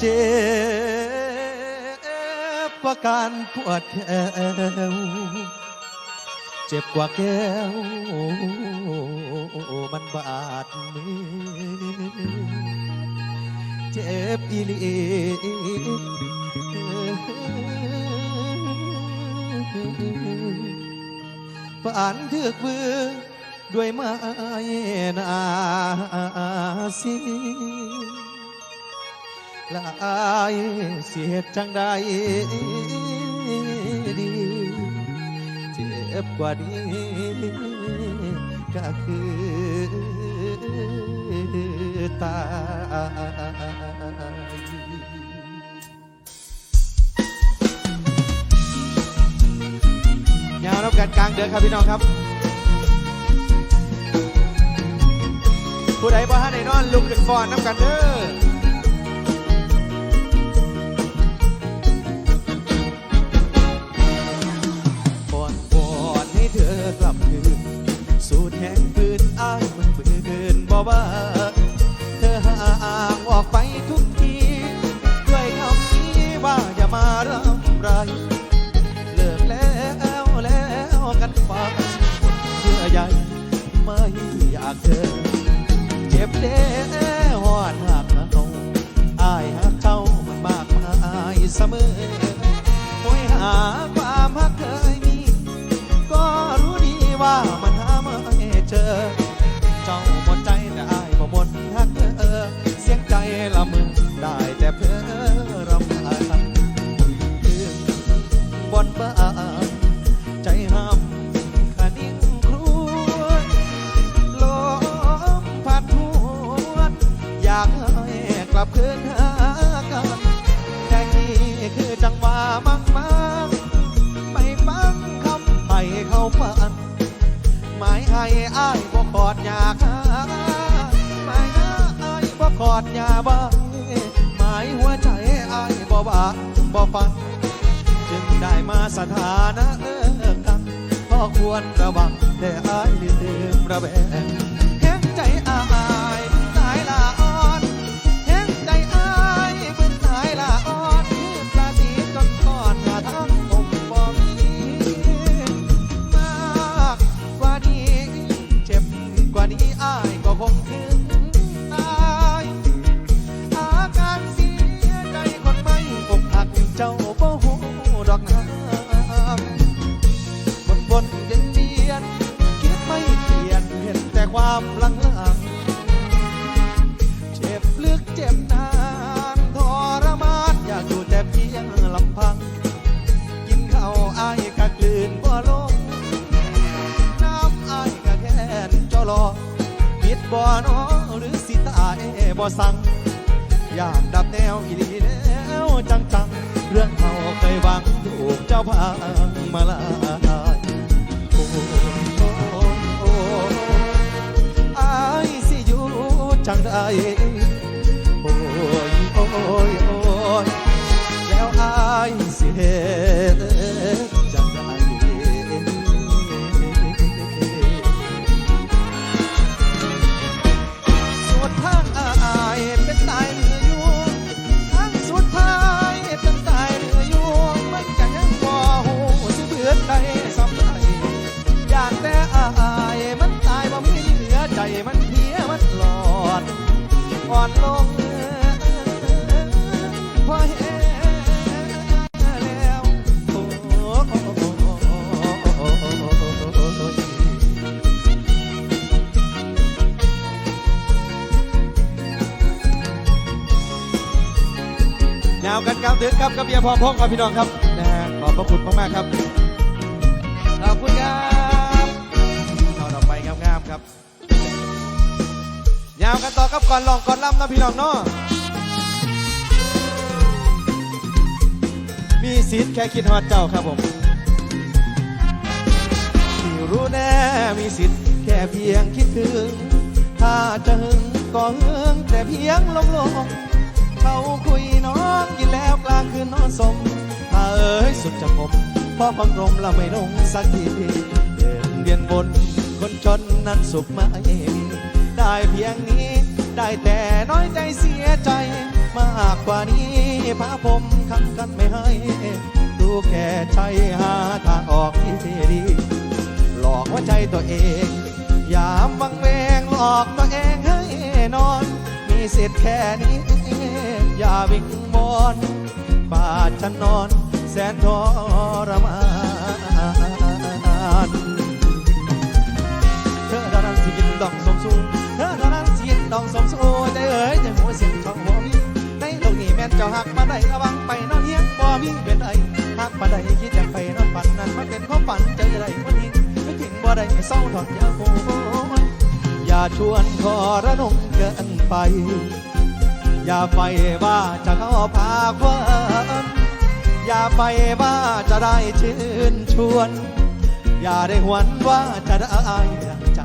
เจ็บกว่าการปวดแขวเจ็บกว่าแก้วมันบาดมือเจ็บอีลีปานเถือกมือด้วยไม้นาสี ลายเสียจังใดดีเจ็บกว่านี้ก็คือตายยาวนับกันกลางเดือนครับพี่น้องครับ ผู้ใดบ่ทันได้นอนลุกขึ้นฟอนนับกันเด้อ สู่แห่งปืนอ้ายมันปืนบ่ว่าเธอห่างออกไปทุกที ด้วยคำนี้ว่าอย่ามาเริ่มไร เลิกแล้วแล้วกันฟังเชื่อใหญ่ไม่อยากเจอเจ็บเด้ เจ้าหมดใจแต่อายบ่หมดหักเธอเสียงใจละมึงได้แต่เพ้อรำคาญบนบ้านใจห้ำขานิ่งครวญลมพัดทวนอยากให้กลับคืนหากันแต่นี่คือจังหวะมักมักไม่ฟังคำให้เขาฝันหมายให้อ้าย บ่กอดยาค่าหมายหาอ้ายบ่กอดยาบ้าหมายหัวใจอ้ายบ่บาบ่ฟังจึงได้มาสถานะเลิกกันพอควรระวังแต่อ้ายลืมระแวงแห็งใจอ้า บ่สั่งอยากดับแนวอีลีแล้วจังจังๆ เรื่องเขาเคยหวังถูกเจ้าพังมาลาาวกันกาวถึงครับกับเบียร์พร้อมพงครับพี่น้องครับนะฮะขอบพระคุณมากๆครับขอบคุณครับเอาดอกไปงามๆครับ ยาวกันต่อครับก่อนลองก่อนล่ำนะพี่น้องเนาะมีสิทธิ์แค่คิดฮอดเจ้าครับผมที่รู้แน่มีสิทธิ์แค่เพียงคิดถึง ถ้าจะหึงก็หึงแต่เพียงลมลม เขาคุยน้องกินแล้วกลางคืนนอนสมถ้าเอ้ยสุดจะผมพอฟังลมแล้วไม่ลงสักทีเดินเวียนบนคนจนนั้นสุขไม่มีได้เพียงนี้ได้แต่น้อยใจเสียใจ มากกว่านี้พาผมคันกันไม่ให้ดูแก่ใจหาทางออกที่ดี หลอกว่าใจตัวเองยามวังเวงหลอกตัวเองให้นอน มีสิทธิ์แค่นี้ อย่าวิงวอนบาดฉันนอน แสนทรมานเธอเท่านั้นสิกินดองสมสูเธอเท่านั้นสิกินดองสมสูใจเอ๋ยใจหัวเสียงช่องหัวมีในโลกนี้แม่นเจ้าหักมาได้ระวังไปนอนเฮียงบ่มีเป็นไอหักมาได้คิดอยากไปนอนฝันนั้นมันเป็นความฝันใจไรวันนี้ไม่ถึงบ่ได้เศร้าถอดยาโคอย่าชวนขอระนงเกินไป อย่าไปว่าจะเข้าพาควันอย่าไปว่าจะได้ชื่นชวน อย่าได้หวนว่าจะได้ดังใจ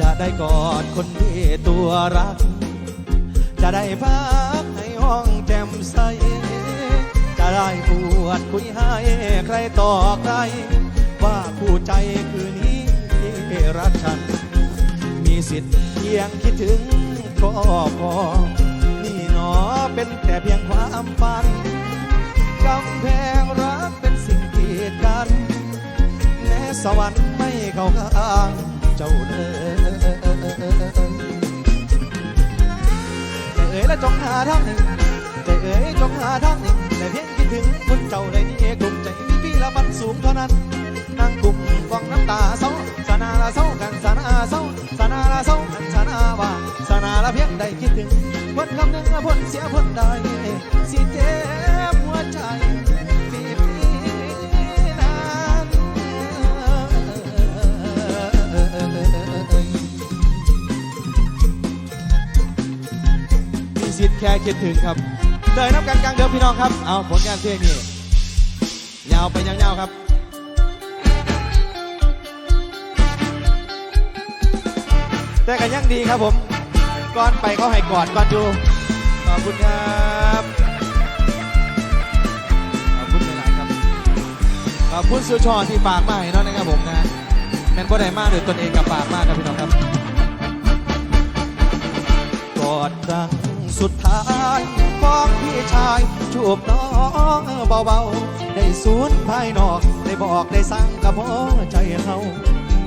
จะได้กอดคนที่ตัวรัก จะได้พักในห้องแจ่มใส จะได้ปวดคุยให้ใครต่อใคร ว่าผู้ใจคือนี้ที่รักฉัน มีสิทธิ์เพียงคิดถึง ก็พอนี่หนอเป็นแต่เพียงความฝันกำแพงรักเป็นสิ่งกีดกันแม้สวรรค์ไม่เข้าข้างเจ้าเด้อแต่เอ๋ยและจงหาทางหนึ่งแต่เอ๋ยจงหาทางหนึ่งแต่เพียงคิดถึงคุณเจ้าได้นี่กลุ่มใจมีพี่ละมันสูงเท่านั้นนั่งกลุ่มฟองน้ำตาเศร้าสนาละเศร้ากันสนาเศร้าสนาละเศร้า สนาละเพียงได้คิดถึงพ้นคำหนึ่งละพ้นเสียพ้นได้สิเจ็บหัวใจปีปีนั้นมีสิทธิ์แค่คิดถึงครับเดินนับกันกลางเดิมพี่น้องครับ เอาผลงานเพลงนี้ยาวไปยาวๆครับแต่ก็ยังดีครับผม ก่อนไปเขาให้กอดก่อนอยู่ขอบคุณครับขอบคุณหลายๆครับขอบคุณสุชอที่ฝากมาให้เนาะนะครับผมนะแม่นบ่ได้มากโดยตนเองกับฝากมากครับพี่น้องครับกอดครั้งสุดท้ายของพี่ชายจูบน้องเบาๆได้สูญภายนอกได้บอกได้สั่งกับพ่อใจเฮา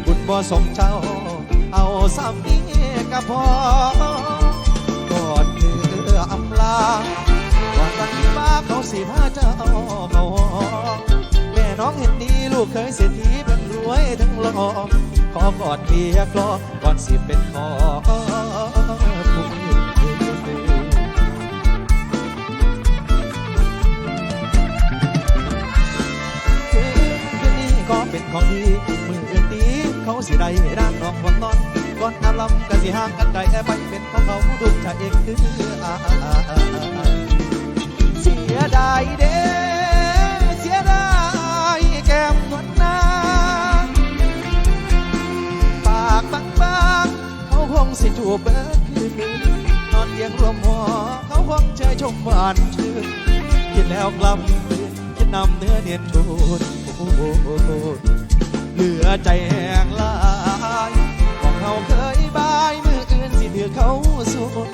บุญบ่สมเจ้าเอาสามี กับพ่อกอดเธออำลาก่อนวันที่มาเขาสิพาเจ้าเขาห้อแม่น้องเห็นดีลูกเคยเศรษฐีเป็นรวยทั้งหล่อขอกอดเพียกลอก่อนสิเป็นขอผู้คืนคืนนี้ก็เป็นของพี่มืออื่นตีเขาสิได้ร่างน้องวันนอน ก่อนอาลำก็สิห่างกันไกลไปเป็นของเขาดูใจเองคืออาเสียดายเด้เสียดายแก้มนวลนางปากบางๆเขาคงสิจูบเบิดคืนนอนเตียงรวมหัวเขาคงเชยชมหวานชื่นคิดแล้วกลับคิดนำเนื้อเนียนชูนโอ้โหเหลือใจแห้งลา เขาเคยบายมืออื่นสิถือเขาสูด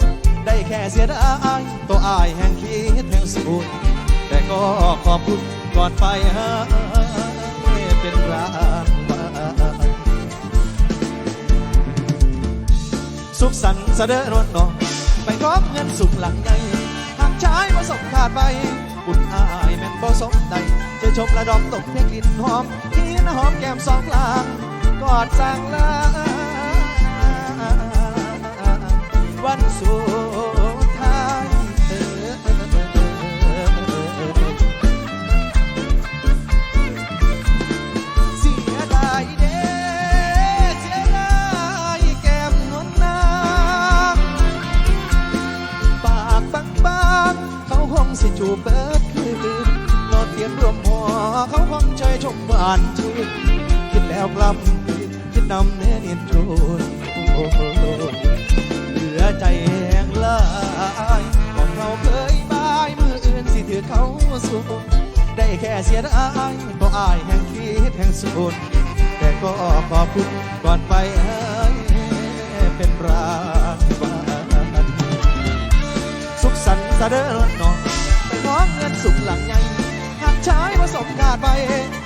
ได้แค่เสียดายตัวอายแห่งคิดแห่งสูดแต่ก็ขอบคุณก่อนไปหาเป็นรางวัลสุขสันต์เสด็จนวลนองไปกอบเงินสุขหลังใหญ่หากชายประสบขาดไปบุญอายแม่นบ่สมใดจะชมระดอมตกเพลงกลิ่นหอมที่น้ำหอมแก้มสองกลางกอดสั่งลา วันสุดท้ายเสียดายเด้เสียดายแก้มนวลนางปากบางๆเขาคงสิจูบเบิดคืนนอนเตียงรวมหัวเขาคงใจชมหวานชื่นคิดแล้วกลับคิดนำเนื้อเนียนชูนโอ้โห ใจแหงลายของเขาเคยบายมืออื่นสิถือเขาสู้ได้แค่เสียดายตัวอายแห่งคิดแห่งสูนแต่ก็ขอบคุณก่อนไปให้เป็นรางวัลสุขซะเด้อน้องไปขอเงินสุขหลังใหญ่หากชายผสมกาดไป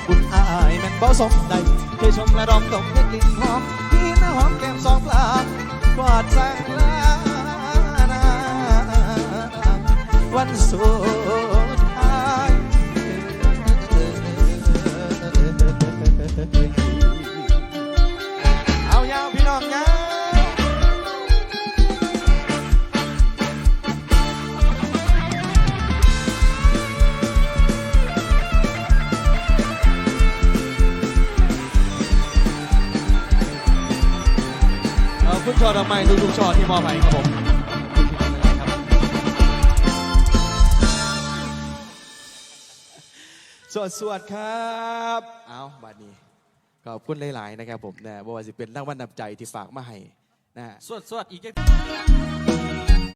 คุณอายแม่นเบ่สมใดเคยชมและดอมตกเย็นกลิ่นหอมพี่น้าหอมแก้มสองปลางกอดสัง สุดท้ายเอายาวพี่น้องยาวเอาคุณชอดอกไม้ทุกๆชอที่มอบให้ครับผม สวดสวดครับเอาบัดนี้ขอบคุณหลาย ๆ นะครับผมนะบ่ว่าสิเป็นรางวัลนำใจที่ฝากมาให้นะฮะสวดสวดอีก